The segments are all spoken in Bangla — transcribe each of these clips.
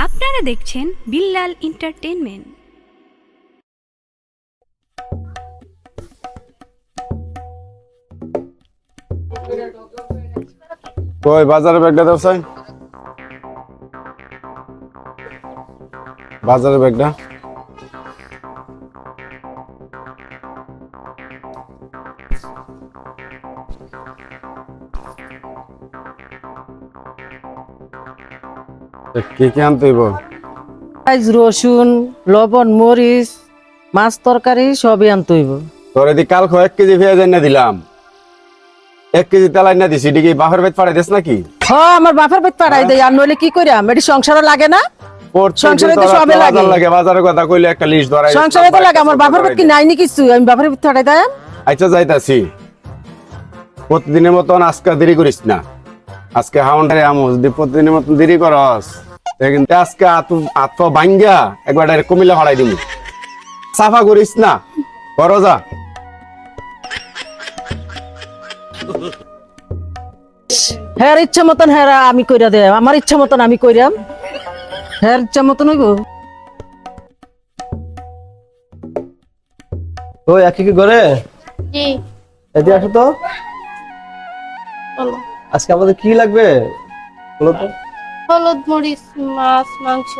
আপনারা দেখছেন বিল্লাল এন্টারটেনমেন্ট কই বাজারে ব্যাগটা দাও সাই। বাজারে ব্যাগটা কি কি আনতে হইব? পেঁয়াজ রসুন লবণ মরিচ মাছ তরকারি সবই আনতে হইব। তোর এদি কাল খো এক কেজি পেঁয়াজ এনে দিলাম। এক কেজি তেল এনে দিছি কি বাপের বেদ পাঠাই দিস নাকি? হ আমার বাপের পেট পাড়াই দেয় আর নইলে কি করিয়াম এটি সংসারও লাগে না? প্রত্যেকদিন সংসারে তো সবে লাগে। বাজার লাগে বাজারের কথা কইলে একটা লিস্ট ধরাই সংসারে তো লাগে আমার বাপের পেট কি নাইনি কিছু আমি বাপের আচ্ছা যাইতাছি। প্রতিদিনের মতন আজকে দেরি করিস না। আজকে হাউন্ডারে আমু যদি প্রতিদিনের মতন দেরি করস। কিন্তু আজকে আতু আত ভাঙ্গা একবার কুমিল্লা হড়াই দিবি সাফা করিস না। করো যা। হ্যাঁ ইচ্ছা মতন হ্যাঁ আমি কইরা দে আমার ইচ্ছা মতন আমি কইরাম। হ্যাঁ ইচ্ছা মতন হইব? ওই একই কি করে জি। এদিকে আসো তো। আজকে আমাদের কি লাগবে? বলো তো হলুদ মরিচ মাছ মাংস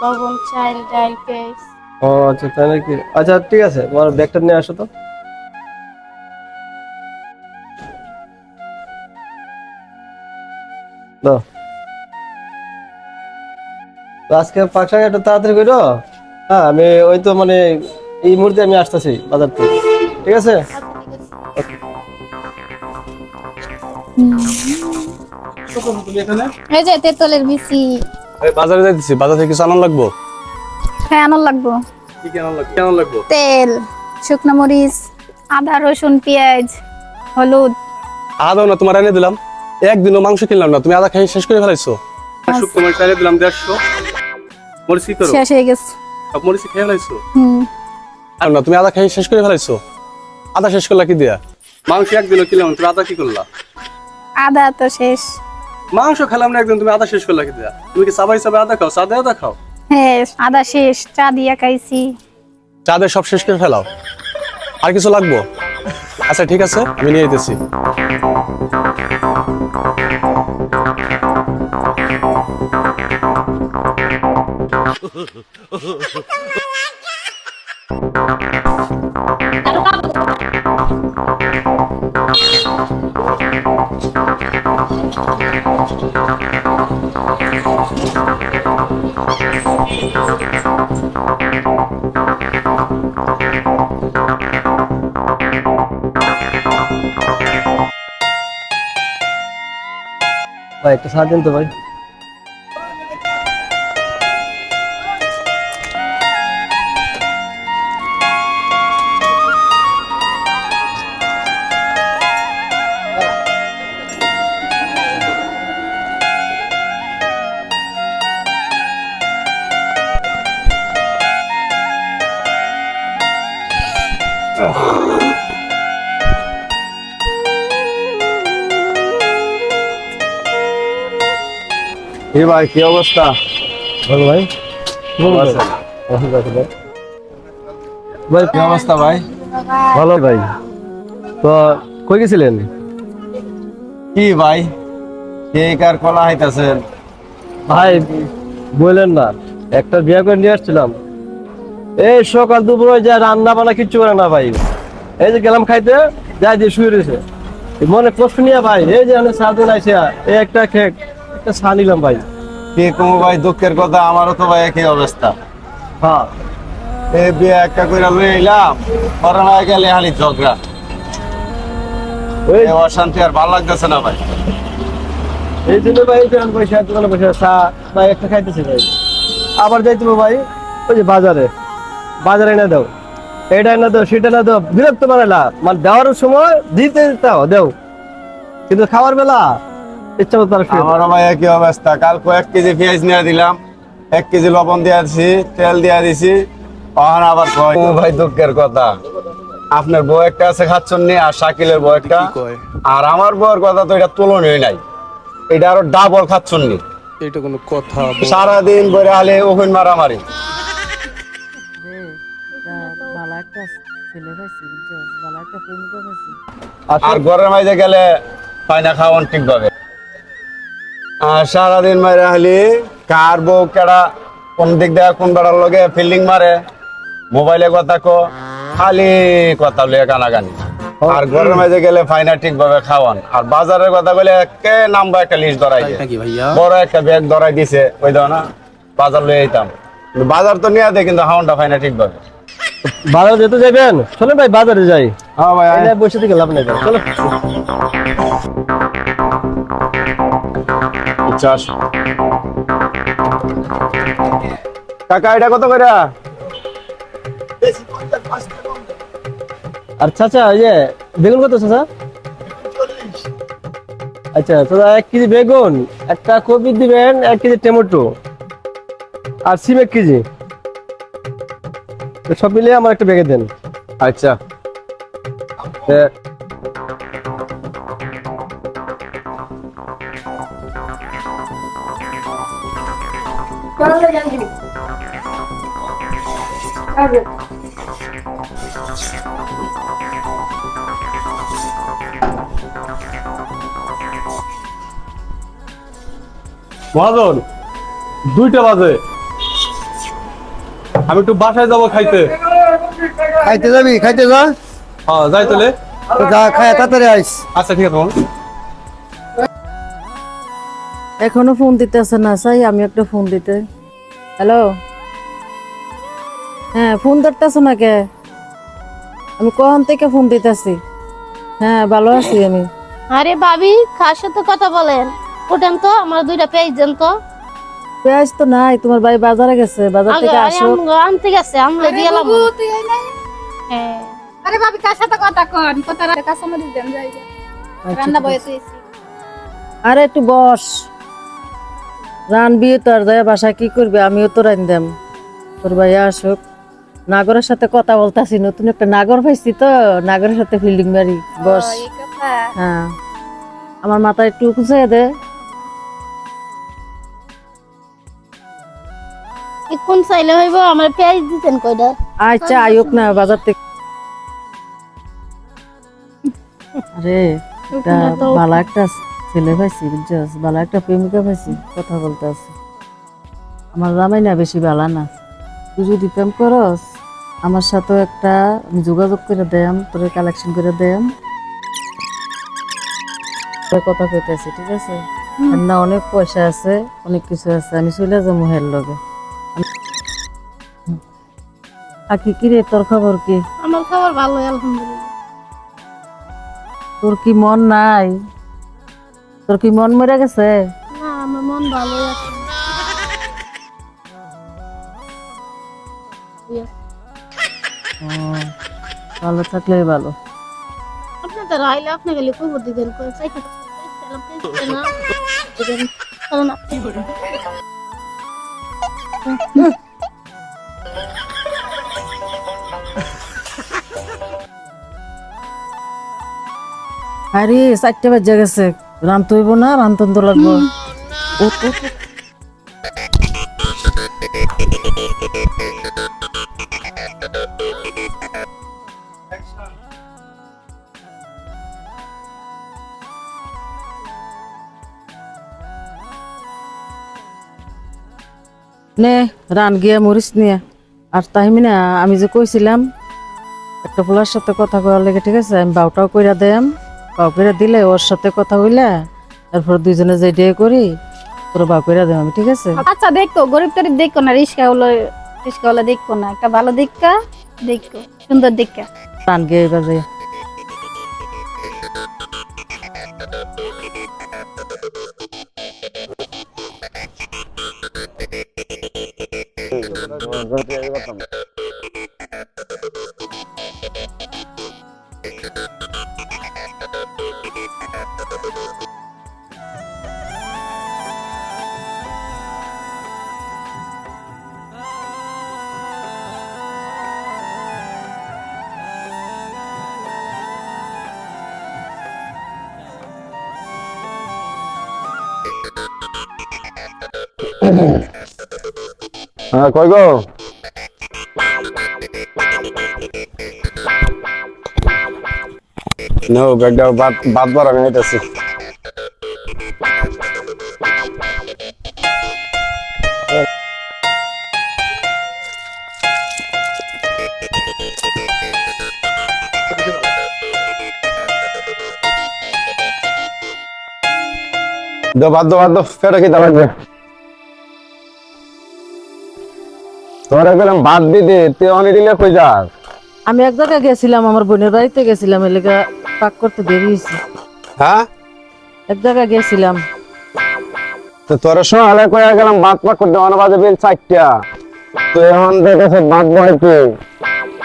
লবণ চাল ডাল পেঁয়াজ। ও আচ্ছা তাই নাকি আচ্ছা ঠিক আছে তোমার ব্যাগটা নিয়ে আসো তো। দাও। আজকে পাঁচটা একটু তাড়াতাড়ি করো। হ্যাঁ আমি ওই তো মানে এই মুহূর্তে আমি আসতেছি বাজার থেকে ঠিক আছে। এই যে তেতলের বিচি। বাজারে যাইতেছি বাজার থেকে কিছু আনার লাগবো? হ্যাঁ আনার লাগবো। কি আনার তেল শুকনো মরিচ আদা রসুন পেঁয়াজ হলুদ। না তোমার এনে দিলাম। একদিনও মাংস কিনলাম না তুমি আদা খাই শেষ করে ফেলাইছো? মরিচ এনে দিলাম দেড়শো। মরিচ কি করো? শেষ হয়ে গেছে। সব মরিচ খেয়ে ফেলাইছো? হুম। আর না তুমি আদা খাই শেষ করে ফেলাইছো? আদা শেষ করলা কি দিয়া? মাংস একদিনও কিনলাম তুমি আদা কি করলা? আদা তো শেষ। মাংস খেলাম না একদিন তুমি আদা শেষ করলা কি দিয়া? তুমি কি চাবা হিসাবে আদা খাও? চাঁদে আদা খাও? হ্যাঁ আদা শেষ চা দিয়া খাইছি। চা চাঁদে সব শেষ করে ফেলাও। আর কিছু লাগবো? আচ্ছা ঠিক আছে আমি নিয়ে যেতেছি ভাই একটা সাহায্য দিন তো ভাই এ ভাই কি অবস্থা? বলো ভাই? ভাই কি অবস্থা ভাই? ভালো ভাই। তো কই গেছিলেন? কি ভাই? কলা হাইতাছেন ভাই বললেন না একটা বিয়ে করে নিয়ে আসছিলাম। এই সকাল দুপুরে যা রান্না বান্না কিচ্ছু করে না ভাই। এই যে গেলাম খাইতে যাই দিয়ে শুয়ে রয়েছে। মনে কষ্ট নিয়ে ভাই এই যে আমি সারাদিন আইসে এই একটা খেক একটা চা নিলাম ভাই। কে কমু ভাই দুঃখের কথা আমারও তো ভাই একই অবস্থা। হ্যাঁ এই বিয়ে একটা করে লই এলাম করোনা গেলে হালি ঝগড়া। ওই এই অশান্তি আর ভালো লাগতেছে না ভাই। এই জন্য ভাই আমি বসে দোকানে বসে চা ভাই একটা খাইতেছি ভাই। আবার যাইতে ভাই ওই যে বাজারে বাজারে এনে দাও। এটা এনে দাও সেটা না দাও বিরক্ত বানালা মানে দেওয়ার সময় দিতে দাও দেও। কিন্তু খাওয়ার বেলা ইচ্ছা মতো তারা আমারও ভাই একই অবস্থা? কাল কয়েক কেজি পেঁয়াজ নিয়ে দিলাম এক কেজি লবণ দিয়ে দিছি তেল দিয়ে দিছি তখন আবার কয়? ও ভাই দুঃখের কথা। আপনার বউ একটা আছে খাচ্ছন নি আর শাকিলের বউ একটা। আর আমার বউয়ের কথা তো এটা তুলনীয় নাই। এটা আরও ডাবল খাচ্ছন নি এইটা কোনো কথা সারাদিন বলে আলে ওখান মারামারি। আর ঘরের মাঝে গেলে পায়না খাওয়ান ঠিকভাবে। সারাদিন মারে হলি কার বউ কেডা কোন দিক দিয়ে কোন বেড়ার লগে ফিল্ডিং মারে মোবাইলে কথা কো খালি কথা লইয়া কানাকানি আর ঘরের মাঝে গেলে ফাইনা ঠিক ভাবে খাওয়ান। আর বাজারের কথা বলে কে নাম্বার একটা লিস্ট ধরাই দেয়। বড় একটা ব্যাগ ধরাই দিছে ওই দাও না বাজার লয়ে যেতাম বাজার তো নিয়ে দেয় কিন্তু হাউনটা ফাইনা ঠিকভাবে। বাজারে যেতে যাবেন চলেন ভাই বাজারে যাই। হ্যাঁ ভাই বসে থেকে লাভ নেই। চলো। আসো। কাকা, এটা কত করে? আর চাচা, এই যে বেগুন কত চাচা? আচ্ছা চাচা, এক কেজি বেগুন, একটা কপি দিবেন, এক কেজি টমেটো আর সিম এক কেজি। সব মিলিয়ে আমার একটা বেগে দেন। আচ্ছা। মহাজন দুইটা বাজে। আমি একটু বাসায় যাব খাইতে। খাইতে যাবি? খাইতে যা। হ্যাঁ যাই তাহলে। যা খায় তাড়াতাড়ি আইস। আচ্ছা ঠিক আছে। এখনও ফোন দিতেছে না চাই আমি একটা ফোন দিতে। হ্যালো হ্যাঁ ফোন ধরতেছ না কে? আমি কখন থেকে ফোন দিতেছি? হ্যাঁ ভালো আছি আমি। আরে ভাবি কার সাথে কথা বলেন? ওঠেন তো আমার দুইটা পেঁয়াজ দেন তো। পেঁয়াজ তো নাই তোমার ভাই বাজারে গেছে বাজার থেকে আসো আনতে গেছে আমরা দিয়ে এলাম হ্যাঁ। আরে ভাবি কার সাথে কথা কন? কথা রাখে কাস্টমার দেন যাই রান্না বয়ে তুইছি। আরে একটু বস। রানবি তো আর যায় বাসায় কি করবে? আমিও তো রান দেম। তোর ভাই আসুক। নাগরের সাথে কথা বলতাছি নতুন একটা নাগর পাইছি তো নাগরের সাথে ফিল্ডিং মারি বস। হ্যাঁ। আমার মাথায় একটু খুঁজে দে। কোন চাইলে হইব? আমার পেঁয়াজ দিতেন কয়টা আচ্ছা আয়ুক না বাজার থেকে। আরে ভালো একটা ছেলে পাইছি বুঝছস ভালো একটা প্রেমিকা পাইছি কথা বলতে আছে। আমার জামাই না বেশি ভালো না। তুই যদি প্রেম করস আমার সাথেও একটা আমি যোগাযোগ করে দেয়াম তোর কালেকশন করে দেয়াম কথা কইতেছি ঠিক আছে? না অনেক পয়সা আছে অনেক কিছু আছে আমি চলে যাব হের লগে। আর কি কি রে তোর খবর কি? আমার খবর ভালো আলহামদুলিল্লাহ। তোর কি মন নাই? তোর কি মন মরে গেছে? না আমার মন ভালো আছে। ও, ভালো থাকলে ভালো। আপনাদের আইলে আপনি গেলে কইব দিবেন কই চাই খাতে সালাম পেয়েছে না দিবেন চলো না আরে চারটে বাজে গেছে। রান তৈব না, রান তন্দ লাগবো। নে, রান গিয়া মরিস নিয়ে আর তাই না আমি যে কইছিলাম, একটা পোলার সাথে কথা কওয়ার লেগে, ঠিক আছে, আমি বাউটাও কইরা দেম কইরা দিলে ওর সাথে কথা হইলা তারপর দুইজনে যে ডে করি তোর বাপেরা দেব আমি ঠিক আছে? আচ্ছা দেখো গরিব তরিব দেখো না রিস্কা হলো রিস্কা হলো দেখো না একটা ভালো দেখা দেখো সুন্দর দেখা গান গিয়ে এবার হ্যাঁ কই গো? নো ব্যাগটা বাদ বাদ বার আমি আইতাছি দো বাদ দো বাদ দো ফেরো কি লাগবে তোরা গেলাম বাদ দিতে তুই অনেক দিলে কই যাস। আমি এক জায়গায় গেছিলাম আমার বোনের বাড়িতে গেছিলাম এলাকা পাক করতে দেরি হয়েছে। হ্যাঁ? এক জায়গায় গেছিলাম। তো তোর সকালে কয়ে গেলাম বাদ পাক করতে অনেক বাজে বিল চারটা। তো এখন দেখেছে বাদ বয় কি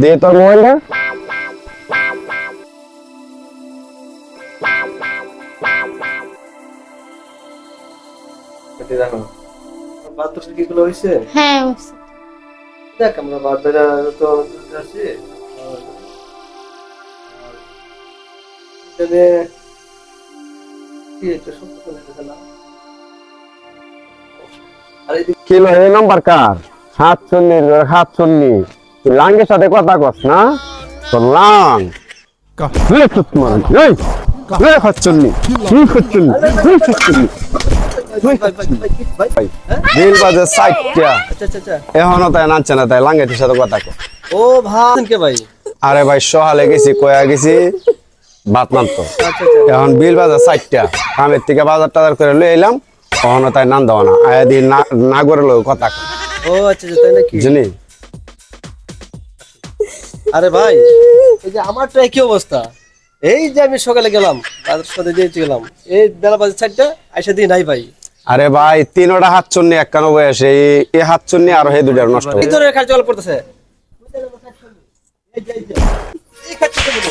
দিয়ে তোর মোবাইলটা। এটি বাদ তো কি গুলো হয়েছে? হ্যাঁ দেখ আমরা বাদ ধরে তো আছি এই কিলো এই নাম্বার কার? হাত চল্লি হাত চল্লি তুই লাঙ্গের সাথে কথা কস না? তোর লাং। এই সুত মার, এই, এই বিল বাজে আচ্ছা আচ্ছা আচ্ছা এখনও তাই নাচছে না তাই লাঙ্গেটির সাথে কথা ও ভাই। কে ভাই? আরে ভাই সহালে গেছি কয়া গেছি বাত মানতো আচ্ছা আচ্ছা। এখন বিল বাজার কামের থেকে বাজার টাজার করে লই এলাম কখনো তাই নাম দেওয়া না। আয়া দিয়ে না করে লোক কথা ও আচ্ছা আচ্ছা তাই নাকি? বুঝলি আরে ভাই এই যে আমারটা কি অবস্থা। এই যে আমি সকালে গেলাম তাদের সাথে যেতে গেলাম এই বেলা বাজে চারটা আইসা দিয়ে নাই ভাই। আরে ভাই তিনোটা হাত চুন্নি একখানো বয়সে। এই- হাত চুন্নি আর হে দুটার নষ্ট। যে। এই খাচ্ছিতে মনে।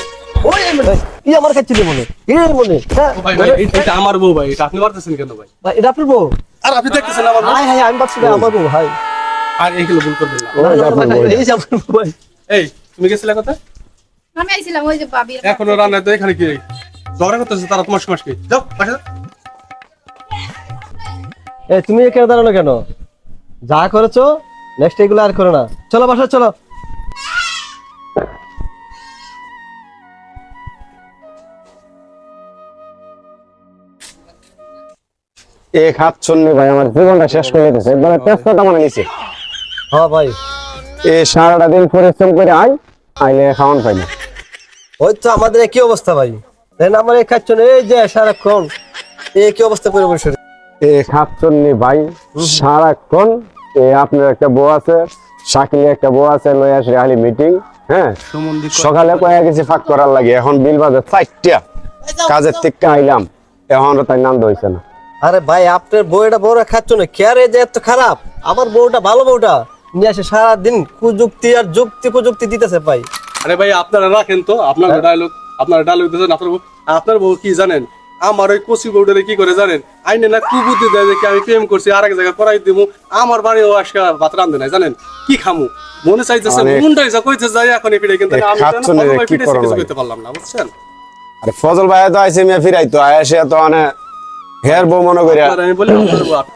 মনে। আমার মনে এই মনে হ্যাঁ, ভাই ভাই এই- এটা আমার বউ ভাই এটা আপনি পারতেছেন কেন ভাই? ভাই, এটা আপনার বউ? আর আপনি দেখতেছেন আমার বউ? হাই হাই আমি ভাবছি ভাই, আমার বউ ভাই আর এইগুলো ভুল করবেন না। ওই যে আপনার বউ। এই যে আপনার বউ ভাই। এই তুমি গেছিলে কোথায়? আমি আইছিলাম ওই যে বাবির এখনও রান্নায় তো এখানে কি? করতেছে তারা তোমার সমাজ কি যাও বাসা এই তুমি এখানে দাঁড়ানো কেন? যা করেছ নেক্সট এগুলো আর করো না। চলো বাসা চলো। এক হাত চুন্নি ভাই আমার জীবনটা শেষ করে দিতেছে একবারে তেজপাতা মানে নিছে হ্যাঁ ভাই। এই সারাটা দিন পরিশ্রম করে আই আইলে খাওয়ান পাই না ওই তো আমাদের একই অবস্থা ভাই। দেন আমার এই খাচ্ছ না এই যে সারাক্ষণ এই কি অবস্থা করে বসে ভাই সারাক্ষণ এ আপনার একটা বউ আছে শাকিলে একটা বউ আছে আসে মিটিং হ্যাঁ? সকালে কয়ে গেছি ফাঁক করার লাগে এখন বিল বাজে চারটা। কাজের থেকে আইলাম এখন তাই নাম হইছে না। আরে ভাই আপনার বউটা বউরা খাচ্ছ না কে আরে যে এত খারাপ? আমার বউটা ভালো বউটা নিয়ে আসে সারাদিন কুযুক্তি আর যুক্তি প্রযুক্তি দিতেছে ভাই। আরে ভাই আপনারা রাখেন তো আপনার ডায়লগ আপনার ডায়লগ দিয়েছেন আপনার আপনার বউ কি জানেন? আমার ওই কচি বউটারে কি করে জানেন? আইনে না কুবুদ্ধি দেয় যে আমি প্রেম করছি আর এক জায়গায় করাই দিব আমার বাড়ি ও আজকে ভাত রান্ধে নাই জানেন? কি খামু? মনে চাইতেছে অনেক- মনটা ইচ্ছা কইতে যাই এখন এই পিঠে কিন্তু আমি না কি কিছু করতে পারলাম না বুঝছেন? আরে ফজল ভাই তো আইসে মিয়া ফিরাই তো আয়সে তো মানে হের বউ মনে করে আর আমি বলি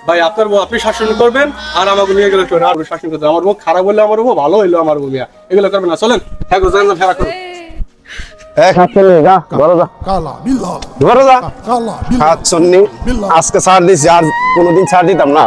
ভাই আপনার বউ আপনি শাসন করবেন আর আমাকে নিয়ে গেলে আর শাসন করতে আমার বউ খারাপ হলে আমার বউ ভালো হইল আমার বউ মিয়া। এগুলো করবেন না চলেন। হ্যাঁ ফেরা করুন। আজকে ছাড় দিছি আর কোনোদিন ছাড় দিতাম না।